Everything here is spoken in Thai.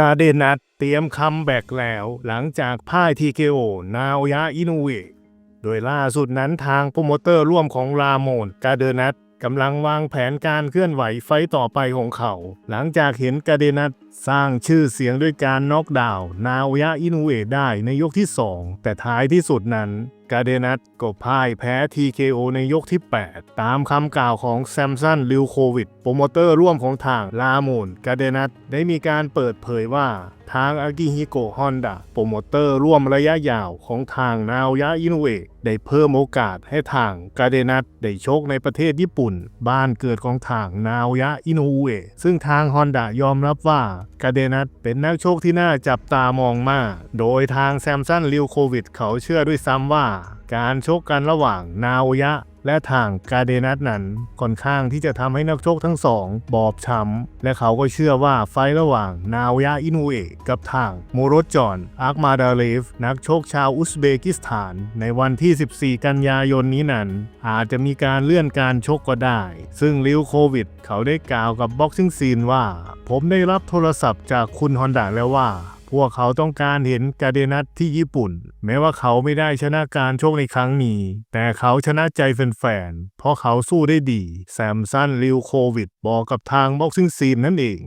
กาเดนัทเตรียมคัมแบ็กแล้วหลังจากพ่ายทีเคโอนาวอยะ อินูเวโดยล่าสุดนั้นทางโปรโมเตอร์ร่วมของรามอนกาเดนัทกำลังวางแผนการเคลื่อนไหวไฟต์ต่อไปของเขา หลังจากเห็นกาเดนัทสร้างชื่อเสียงด้วยการน็อกดาวน์นาวอยะอินูเวได้ในยกที่ 2 แต่ท้ายที่สุดนั้นกาเดนัทก็พ่ายแพ้ TKO ในยกที่ 8 ตามคำกล่าวของแซมสันลิวโควิด โปรโมเตอร์ร่วมของทางลามูนกาเดนัทได้มีการเปิดเผยว่าทางอากิฮิโกะฮอนดาโปรโมเตอร์ร่วมระยะยาวของทางนาวยะอินุเอะได้เพิ่มโอกาสให้ทางกาเดนัทได้โชกในประเทศญี่ปุ่น บ้านเกิดของทางนาวยะอินุเอะซึ่งทางฮอนดายอมรับว่ากาเดนัทเป็นนักโชกที่น่าจับตามองมาก โดยทางแซมสันลิวโควิดเขาเชื่อด้วยซ้ำว่าการชกกันระหว่างนาโอยะ และทางกาเดนัทนั้นค่อนข้างที่จะทำให้นักชกทั้งสอง บอบช้ำและเขาก็เชื่อว่าไฟระหว่างนาโอยะอินูเอะกับทางโมโรจอนอาร์มาดาเลฟ นักชกชาวอุซเบกิสถาน ในวันที่ 14 กันยายนนี้นั้น อาจจะมีการเลื่อนการชกก็ได้ ซึ่งลิวโควิด เขาได้กล่าวกับบ็อกซิ่งซีนว่า ผมได้รับโทรศัพท์จากคุณฮอนดาแล้วว่า พวกเขาต้องการเห็นกาเดนัทที่ญี่ปุ่น แม้ว่าเขาไม่ได้ชนะการโชคในครั้งนี้ แต่เขาชนะใจแฟนๆ เพราะเขาสู้ได้ดี แซมสันลิวโควิด บอกกับทางบ็อกซิ่งซีนนั่นเอง